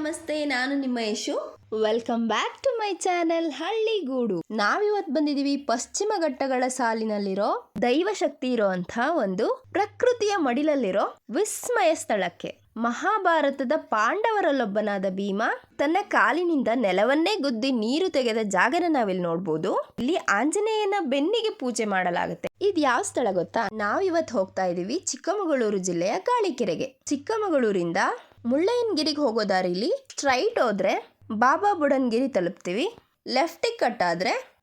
ನಮಸ್ತೆ, ನಾನು ನಿಮ್ಮ Yashu. Welcome back to my channel Halligudu ನಾವಿವತ್ ಬಂದಿದೀವಿ ಪಶ್ಚಿಮ ಘಟ್ಟಗಳ ಸಾಲಿನಲ್ಲಿರೋ ದೈವ ಶಕ್ತಿ ಇರೋಂಥ ಒಂದು ಪ್ರಕೃತಿಯ ಮಡಿಲಲ್ಲಿರೋ ವಿಸ್ಮಯ ಸ್ಥಳಕ್ಕೆ. ಮಹಾಭಾರತದ ಪಾಂಡವರಲ್ಲೊಬ್ಬನಾದ ಭೀಮ ತನ್ನ ಕಾಲಿನಿಂದ ನೆಲವನ್ನೇ ಗುದ್ದಿ ನೀರು ತೆಗೆದ ಜಾಗನ ನಾವಿಲ್ಲಿ ನೋಡ್ಬೋದು. ಇಲ್ಲಿ ಆಂಜನೇಯನ ಬೆನ್ನಿಗೆ ಪೂಜೆ ಮಾಡಲಾಗುತ್ತೆ. ಇದು ಯಾವ ಸ್ಥಳ ಗೊತ್ತಾ? ನಾವಿವತ್ತು ಹೋಗ್ತಾ ಇದೀವಿ ಚಿಕ್ಕಮಗಳೂರು ಜಿಲ್ಲೆಯ ಗಾಳಿಕೆರೆಗೆ ಚಿಕ್ಕಮಗಳೂರಿಂದ ಮುಳ್ಳಯ್ಯನಗಿರಿಗೆ ಹೋಗೋ ದಾರಿಲಿ ಸ್ಟ್ರೈಟ್ ಹೋದ್ರೆ ಬಾಬಾ ಬುಡನ್ಗಿರಿ ತಲುಪ್ತೀವಿ. ಲೆಫ್ಟಿಗೆ ಕಟ್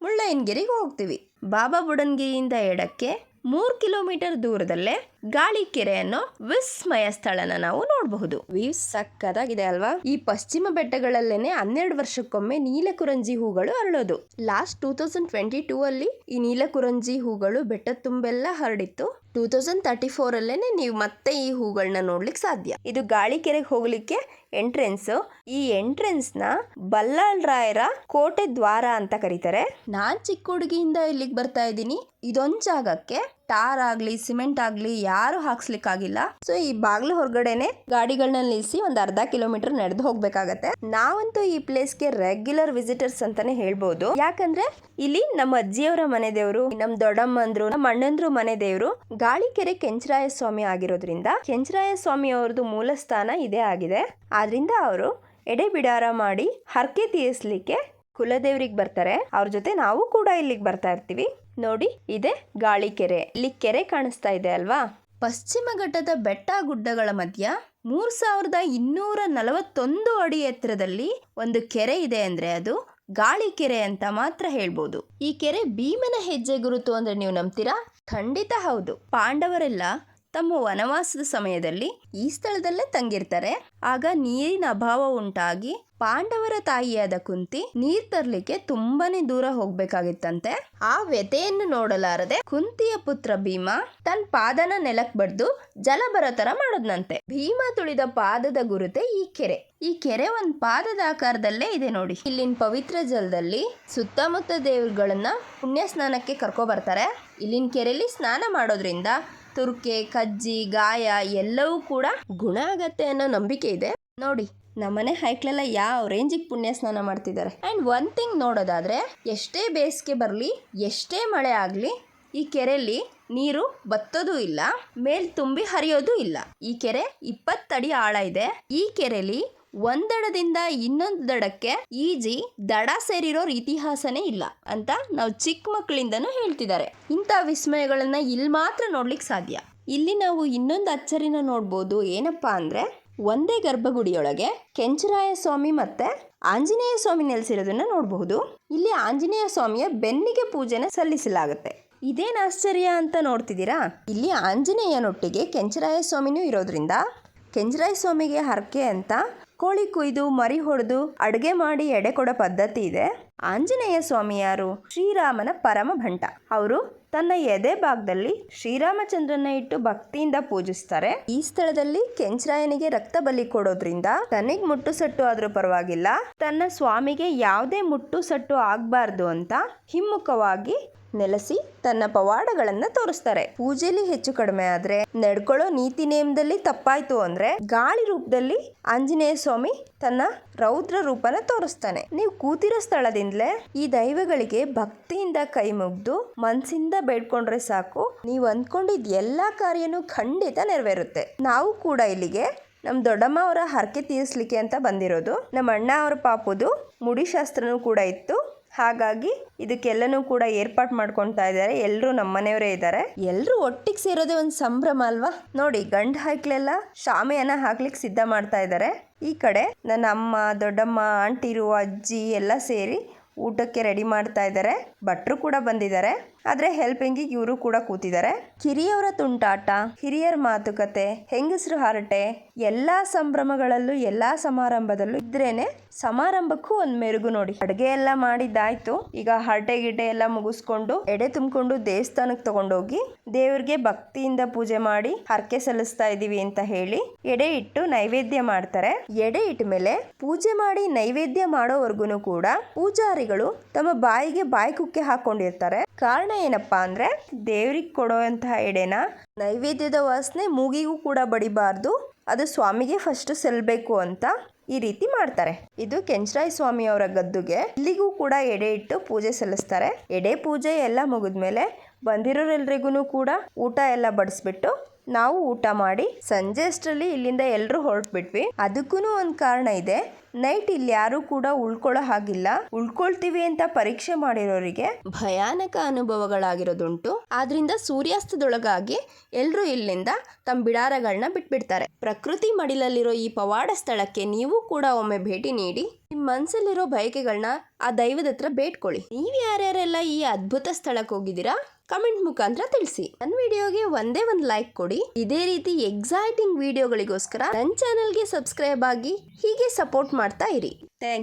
ಮುಳ್ಳಯ್ಯನಗಿರಿಗೆ ಹೋಗ್ತೀವಿ. ಬಾಬಾ ಬುಡನ್ಗಿರಿಯಿಂದ ಎಡಕ್ಕೆ ಮೂರು ಕಿಲೋಮೀಟರ್ ದೂರದಲ್ಲೇ ಗಾಳಿಕೆರೆ ಅನ್ನೋ ವಿಸ್ಮಯ ಸ್ಥಳನ ನಾವು ನೋಡಬಹುದು. ವ್ಯೂ ಸಕ್ಕದಾಗಿದೆ ಅಲ್ವಾ? ಈ ಪಶ್ಚಿಮ ಬೆಟ್ಟಗಳಲ್ಲೇನೆ ಹನ್ನೆರಡು ವರ್ಷಕ್ಕೊಮ್ಮೆ ನೀಲಕುರಂಜಿ ಹೂಗಳು ಅರಳೋದು. Last two thousand twenty two ಅಲ್ಲಿ ಈ ನೀಲಕುರಂಜಿ ಹೂಗಳು ಬೆಟ್ಟ ತುಂಬೆಲ್ಲ ಹರಡಿತ್ತು. ಟೂ ತೌಸಂಡ್ ತರ್ಟಿ ಫೋರ್ ಅಲ್ಲೇನೆ ನೀವು ಮತ್ತೆ ಈ ಹೂಗಳನ್ನ ನೋಡ್ಲಿಕ್ಕೆ ಸಾಧ್ಯ. ಇದು ಗಾಳಿಕೆರೆಗೆ ಹೋಗ್ಲಿಕ್ಕೆ ಎಂಟ್ರೆನ್ಸ್. ಈ ಎಂಟ್ರೆನ್ಸ್ನ ಬಲ್ಲಾಳ್ ರಾಯರ ಕೋಟೆ ದ್ವಾರ ಅಂತ ಕರೀತಾರೆ. ನಾನ್ ಚಿಕ್ಕ ಹುಡುಗಿಯಿಂದ ಇಲ್ಲಿಗೆ ಬರ್ತಾ ಇದ್ದೀನಿ. ಇದೊಂದ್ ಜಾಗಕ್ಕೆ ಟಾರ್ ಆಗಲಿ, ಸಿಮೆಂಟ್ ಆಗಲಿ, ಯಾರು ಹಾಕ್ಸ್ಲಿಕ್ಕಾಗಿಲ್ಲ. ಸೊ, ಈ ಬಾಗ್ಲು ಹೊರಗಡೆನೆ ಗಾಡಿಗಳನ್ನ ನಿಲ್ಲಿಸಿ ಒಂದು ಅರ್ಧ ಕಿಲೋಮೀಟರ್ ನಡೆದು ಹೋಗ್ಬೇಕಾಗತ್ತೆ. ನಾವಂತೂ ಈ ಪ್ಲೇಸ್ಗೆ ರೆಗ್ಯುಲರ್ ವಿಸಿಟರ್ಸ್ ಅಂತಾನೆ ಹೇಳ್ಬೋದು. ಯಾಕಂದ್ರೆ, ಇಲ್ಲಿ ನಮ್ಮ ಅಜ್ಜಿಯವರ ಮನೆ ದೇವರು ನಮ್ಮ ದೊಡ್ಡಮ್ಮಂದ್ರು ನಮ್ಮ ಅಣ್ಣಂದ್ರು ಮನೆ ದೇವರು ಗಾಳಿಕೆರೆ ಕೆಂಚರಾಯ ಸ್ವಾಮಿ ಆಗಿರೋದ್ರಿಂದ ಕೆಂಚರಾಯ ಸ್ವಾಮಿ ಅವ್ರದ್ದು ಮೂಲ ಸ್ಥಾನ ಇದೇ ಆಗಿದೆ. ಆದ್ರಿಂದ ಅವರು ಎಡೆ ಬಿಡಾರ ಮಾಡಿ ಹರಕೆ ತೀರಿಸ್ಲಿಕ್ಕೆ ಕುಲದೇವ್ರಿಗೆ ಬರ್ತಾರೆ. ಅವ್ರ ಜೊತೆ ನಾವು ಕೂಡ ಇಲ್ಲಿಗೆ ಬರ್ತಾ ಇರ್ತೀವಿ. ನೋಡಿ, ಇದೆ ಗಾಳಿ ಕೆರೆ. ಇಲ್ಲಿ ಕೆರೆ ಕಾಣಿಸ್ತಾ ಇದೆ ಅಲ್ವಾ? ಪಶ್ಚಿಮ ಘಟ್ಟದ ಬೆಟ್ಟ ಗುಡ್ಡಗಳ ಮಧ್ಯ ಮೂರ್ ಸಾವಿರದ ಇನ್ನೂರ ನಲವತ್ತೊಂದು ಅಡಿ ಎತ್ತರದಲ್ಲಿ ಒಂದು ಕೆರೆ ಇದೆ ಅಂದ್ರೆ ಅದು ಗಾಳಿ ಕೆರೆ ಅಂತ ಮಾತ್ರ ಹೇಳ್ಬೋದು. ಈ ಕೆರೆ ಭೀಮನ ಹೆಜ್ಜೆ ಗುರುತು ಅಂದ್ರೆ ನೀವು ನಂಬ್ತೀರಾ? ಖಂಡಿತ ಹೌದು. ಪಾಂಡವರೆಲ್ಲ ತಮ್ಮ ವನವಾಸದ ಸಮಯದಲ್ಲಿ ಈ ಸ್ಥಳದಲ್ಲೇ ತಂಗಿರ್ತಾರೆ. ಆಗ ನೀರಿನ ಅಭಾವ ಉಂಟಾಗಿ ಪಾಂಡವರ ತಾಯಿಯಾದ ಕುಂತಿ ನೀರ್ ತರ್ಲಿಕ್ಕೆ ತುಂಬಾನೇ ದೂರ ಹೋಗ್ಬೇಕಾಗಿತ್ತಂತೆ. ಆ ವ್ಯತೆಯನ್ನು ನೋಡಲಾರದೆ ಕುಂತಿಯ ಪುತ್ರ ಭೀಮ ತನ್ನ ಪಾದನ ನೆಲಕ್ ಬಡ್ದು ಜಲ ಬರೋ ಮಾಡೋದ್ನಂತೆ. ಭೀಮ ತುಳಿದ ಪಾದದ ಗುರುತೆ ಈ ಕೆರೆ. ಈ ಕೆರೆ ಒಂದ್ ಪಾದದ ಆಕಾರದಲ್ಲೇ ಇದೆ ನೋಡಿ. ಇಲ್ಲಿನ ಪವಿತ್ರ ಜಲದಲ್ಲಿ ಸುತ್ತಮುತ್ತ ದೇವರುಗಳನ್ನ ಪುಣ್ಯ ಸ್ನಾನಕ್ಕೆ ಕರ್ಕೊ ಬರ್ತಾರೆ. ಇಲ್ಲಿನ ಕೆರೆಯಲ್ಲಿ ಸ್ನಾನ ಮಾಡೋದ್ರಿಂದ ತುರ್ಕೆ, ಕಜ್ಜಿ, ಗಾಯ ಎಲ್ಲವೂ ಕೂಡ ಗುಣ ಆಗತ್ತೆ ಅನ್ನೋ ನಂಬಿಕೆ ಇದೆ. ನೋಡಿ, ನಮ್ಮನೆ ಹೈಕ್ಲೆಲ್ಲ ಯಾವ ರೇಂಜಿಗೆ ಪುಣ್ಯ ಸ್ನಾನ ಮಾಡ್ತಿದ್ದಾರೆ. ಆ್ಯಂಡ್ ಒನ್ ಥಿಂಗ್ ನೋಡೋದಾದ್ರೆ, ಎಷ್ಟೇ ಬೇಸಿಗೆ ಬರಲಿ, ಎಷ್ಟೇ ಮಳೆ ಆಗಲಿ, ಈ ಕೆರೆಯಲ್ಲಿ ನೀರು ಬತ್ತೋದು ಇಲ್ಲ, ಮೇಲ್ ತುಂಬಿ ಹರಿಯೋದು ಇಲ್ಲ. ಈ ಕೆರೆ ಇಪ್ಪತ್ತಡಿ ಆಳ ಇದೆ. ಈ ಕೆರೆಯಲ್ಲಿ ಒಂದಡದಿಂದ ಇನ್ನೊಂದು ದಡಕ್ಕೆ ಈಜಿ ದಡ ಸೇರಿರೋರ್ ಇತಿಹಾಸನೇ ಇಲ್ಲ ಅಂತ ನಾವು ಚಿಕ್ಕ ಮಕ್ಕಳಿಂದನೂ ಹೇಳ್ತಿದ್ದಾರೆ. ಇಂಥ ವಿಸ್ಮಯಗಳನ್ನ ಇಲ್ಲಿ ಮಾತ್ರ ನೋಡ್ಲಿಕ್ಕೆ ಸಾಧ್ಯ. ಇಲ್ಲಿ ನಾವು ಇನ್ನೊಂದು ಅಚ್ಚರಿನ ನೋಡ್ಬೋದು ಏನಪ್ಪಾ ಅಂದ್ರೆ ಒಂದೇ ಗರ್ಭಗುಡಿಯೊಳಗೆ ಕೆಂಚರಾಯ ಸ್ವಾಮಿ ಮತ್ತೆ ಆಂಜನೇಯ ಸ್ವಾಮಿ ನೆಲೆಸಿರೋದನ್ನ ನೋಡಬಹುದು. ಇಲ್ಲಿ ಆಂಜನೇಯ ಸ್ವಾಮಿಯ ಬೆನ್ನಿಗೆ ಪೂಜೆನ ಸಲ್ಲಿಸಲಾಗುತ್ತೆ. ಇದೇನು ಆಶ್ಚರ್ಯ ಅಂತ ನೋಡ್ತಿದ್ದೀರಾ? ಇಲ್ಲಿ ಆಂಜನೇಯನೊಟ್ಟಿಗೆ ಕೆಂಚರಾಯ ಸ್ವಾಮಿನೂ ಇರೋದ್ರಿಂದ ಕೆಂಚರಾಯ ಸ್ವಾಮಿಗೆ ಹರಕೆ ಅಂತ ಕೋಳಿ ಕುಯ್ದು ಮರಿ ಹೊಡೆದು ಅಡುಗೆ ಮಾಡಿ ಎಡೆ ಕೊಡೋ ಪದ್ಧತಿ ಇದೆ. ಆಂಜನೇಯ ಸ್ವಾಮಿ ಯಾರು ಶ್ರೀರಾಮನ ಪರಮ ಭಂಟ. ಅವರು ತನ್ನ ಎದೆ ಭಾಗದಲ್ಲಿ ಶ್ರೀರಾಮಚಂದ್ರನ ಇಟ್ಟು ಭಕ್ತಿಯಿಂದ ಪೂಜಿಸ್ತಾರೆ. ಈ ಸ್ಥಳದಲ್ಲಿ ಕೆಂಚರಾಯನಿಗೆ ರಕ್ತ ಬಲಿ ಕೊಡೋದ್ರಿಂದ ತನಗ್ ಮುಟ್ಟು ಸಟ್ಟು ಆದ್ರೂ ಪರವಾಗಿಲ್ಲ. ತನ್ನ ಸ್ವಾಮಿಗೆ ಯಾವುದೇ ಮುಟ್ಟು ಸಟ್ಟು ಆಗ್ಬಾರ್ದು ಅಂತ ಹಿಮ್ಮುಖವಾಗಿ ನೆಲೆಸಿ ತನ್ನ ಪವಾಡಗಳನ್ನ ತೋರಿಸ್ತಾರೆ. ಪೂಜೆಲಿ ಹೆಚ್ಚು ಕಡಿಮೆ ಆದ್ರೆ ನಡ್ಕೊಳ್ಳೋ ನೀತಿ ನೇಮದಲ್ಲಿ ತಪ್ಪಾಯ್ತು ಅಂದ್ರೆ ಗಾಳಿ ರೂಪದಲ್ಲಿ ಆಂಜನೇಯ ಸ್ವಾಮಿ ತನ್ನ ರೌದ್ರ ರೂಪನ ತೋರಿಸ್ತಾನೆ. ನೀವು ಕೂತಿರೋ ಸ್ಥಳದಿಂದಲೇ ಈ ದೈವಗಳಿಗೆ ಭಕ್ತಿಯಿಂದ ಕೈ ಮುಗ್ದು ಮನ್ಸಿಂದ ಬೇಡ್ಕೊಂಡ್ರೆ ಸಾಕು. ನೀವು ಅಂದ್ಕೊಂಡಿದ್ ಎಲ್ಲಾ ಕಾರ್ಯನೂ ಖಂಡಿತ ನೆರವೇರುತ್ತೆ. ನಾವು ಕೂಡ ಇಲ್ಲಿಗೆ ನಮ್ಮ ದೊಡ್ಡಮ್ಮ ಅವರ ಹರಕೆ ತೀರಿಸ್ಲಿಕ್ಕೆ ಅಂತ ಬಂದಿರೋದು. ನಮ್ಮ ಅಣ್ಣ ಅವರ ಪಾಪುದು ಮುಡಿಶಾಸ್ತ್ರನೂ ಕೂಡ ಇತ್ತು. ಹಾಗಾಗಿ ಇದಕ್ಕೆಲ್ಲನೂ ಕೂಡ ಏರ್ಪಾಟ್ ಮಾಡ್ಕೊತಾ ಇದ್ದಾರೆ. ಎಲ್ಲರೂ ನಮ್ಮ ಮನೆಯವರೇ ಇದ್ದಾರೆ. ಎಲ್ಲರೂ ಒಟ್ಟಿಗೆ ಸೇರೋದೇ ಒಂದು ಸಂಭ್ರಮ ಅಲ್ವಾ? ನೋಡಿ, ಗಂಡ ಹಾಕ್ಲೆಲ್ಲ ಶಾಮಿಯನ್ನ ಹಾಕ್ಲಿಕ್ಕೆ ಸಿದ್ಧ ಮಾಡ್ತಾ ಇದ್ದಾರೆ. ಈ ಕಡೆ ನನ್ನ ಅಮ್ಮ, ದೊಡ್ಡಮ್ಮ ಆಂಟಿರು ಅಜ್ಜಿ ಎಲ್ಲ ಸೇರಿ ಊಟಕ್ಕೆ ರೆಡಿ ಮಾಡ್ತಾ ಇದ್ದಾರೆ ಭಟ್ರು ಕೂಡ ಬಂದಿದ್ದಾರೆ ಆದ್ರೆ ಹೆಲ್ಪಿಂಗಿಗೆ ಇವರು ಕೂಡ ಕೂತಿದ್ದಾರೆ ಕಿರಿಯವರ ತುಂಟಾಟ, ಹಿರಿಯರ ಮಾತುಕತೆ, ಹೆಂಗಸರು ಹರಟೆ, ಎಲ್ಲಾ ಸಂಭ್ರಮಗಳಲ್ಲೂ, ಎಲ್ಲಾ ಸಮಾರಂಭದಲ್ಲೂ ಇದ್ರೇನೆ ಸಮಾರಂಭಕ್ಕೂ ಒಂದ್ ಮೆರುಗು ನೋಡಿ. ಅಡುಗೆ ಎಲ್ಲ ಮಾಡಿದ್ದಾಯ್ತು. ಈಗ ಹರಟೆ ಗಿಟೆ ಎಲ್ಲ ಮುಗಿಸ್ಕೊಂಡು ಎಡೆ ತುಂಬಿಕೊಂಡು ದೇವಸ್ಥಾನಕ್ಕೆ ತಗೊಂಡೋಗಿ ದೇವ್ರಿಗೆ ಭಕ್ತಿಯಿಂದ ಪೂಜೆ ಮಾಡಿ ಹರಕೆ ಸಲ್ಲಿಸ್ತಾ ಇದೀವಿ ಅಂತ ಹೇಳಿ ಎಡೆ ಇಟ್ಟು ನೈವೇದ್ಯ ಮಾಡ್ತಾರೆ. ಎಡೆ ಇಟ್ಟ ಮೇಲೆ ಪೂಜೆ ಮಾಡಿ ನೈವೇದ್ಯ ಮಾಡೋವರೆಗೂ ಕೂಡ ಪೂಜಾರಿಗಳು ತಮ್ಮ ಬಾಯಿಗೆ ಬಾಯಿ ಕುಕ್ಕೆ ಹಾಕೊಂಡಿರ್ತಾರೆ. ಕಾರಣ ಏನಪ್ಪಾ ಅಂದ್ರೆ ದೇವ್ರಿಗೆ ಕೊಡುವಂತಹ ಎಡೆನ ನೈವೇದ್ಯದ ವಾಸನೆ ಮೂಗಿಗೂ ಕೂಡ ಬಡಿಬಾರ್ದು. ಅದು ಸ್ವಾಮಿಗೆ ಫಸ್ಟ್ ಸೆಲ್ಬೇಕು ಅಂತ ಈ ರೀತಿ ಮಾಡ್ತಾರೆ. ಇದು ಕೆಂಚರಾಯ ಸ್ವಾಮಿ ಅವರ ಗದ್ದುಗೆ. ಇಲ್ಲಿಗೂ ಕೂಡ ಎಡೆ ಇಟ್ಟು ಪೂಜೆ ಸಲ್ಲಿಸ್ತಾರೆ. ಎಡೆ ಪೂಜೆ ಎಲ್ಲ ಮುಗಿದ್ಮೇಲೆ ಬಂದಿರೋರೆಲ್ರಿಗೂ ಕೂಡ ಊಟ ಎಲ್ಲ ಬಡಿಸ್ಬಿಟ್ಟು ನಾವು ಊಟ ಮಾಡಿ ಸಂಜೆ ಅಷ್ಟರಲ್ಲಿ ಇಲ್ಲಿಂದ ಎಲ್ಲರೂ ಹೊರಟ್ಬಿಟ್ವಿ. ಅದಕ್ಕೂ ಒಂದು ಕಾರಣ ಇದೆ. ನೈಟ್ ಇಲ್ಲಿ ಯಾರು ಕೂಡ ಉಳ್ಕೊಳ್ಳೋ ಹಾಗಿಲ್ಲ. ಉಳ್ಕೊಳ್ತೀವಿ ಅಂತ ಪರೀಕ್ಷೆ ಮಾಡಿರೋರಿಗೆ ಭಯಾನಕ ಅನುಭವಗಳಾಗಿರೋದುಂಟು. ಆದ್ರಿಂದ ಸೂರ್ಯಾಸ್ತದೊಳಗಾಗಿ ಎಲ್ಲರೂ ಇಲ್ಲಿಂದ ತಮ್ಮ ಬಿಡಾರಗಳನ್ನ ಬಿಟ್ಬಿಡ್ತಾರೆ. ಪ್ರಕೃತಿ ಮಡಿಲಲ್ಲಿರೋ ಈ ಪವಾಡ ಸ್ಥಳಕ್ಕೆ ನೀವು ಕೂಡ ಒಮ್ಮೆ ಭೇಟಿ ನೀಡಿ. ಮನಸ್ಸಲ್ಲಿರೋ ಬಯಕೆಗಳನ್ನ ಆ ದೈವದ ಹತ್ರ ಬೇಡ್ಕೊಳ್ಳಿ. ನೀವು ಯಾರ್ಯಾರೆಲ್ಲ ಈ ಅದ್ಭುತ ಸ್ಥಳಕ್ಕೆ ಹೋಗಿದ್ದೀರಾ, ಕಮೆಂಟ್ ಮುಖಾಂತರ ತಿಳಿಸಿ. ನನ್ನ ವಿಡಿಯೋಗೆ ಒಂದೇ ಒಂದು ಲೈಕ್ ಕೊಡಿ. ಇದೇ ರೀತಿ ಎಕ್ಸೈಟಿಂಗ್ ವಿಡಿಯೋಗಳಿಗೋಸ್ಕರ ನನ್ನ ಚಾನಲ್ಗೆ ಸಬ್ಸ್ಕ್ರೈಬ್ ಆಗಿ ಹೀಗೆ ಸಪೋರ್ಟ್ ಮಾಡ್ತಾ ಇರಿ. ಥ್ಯಾಂಕ್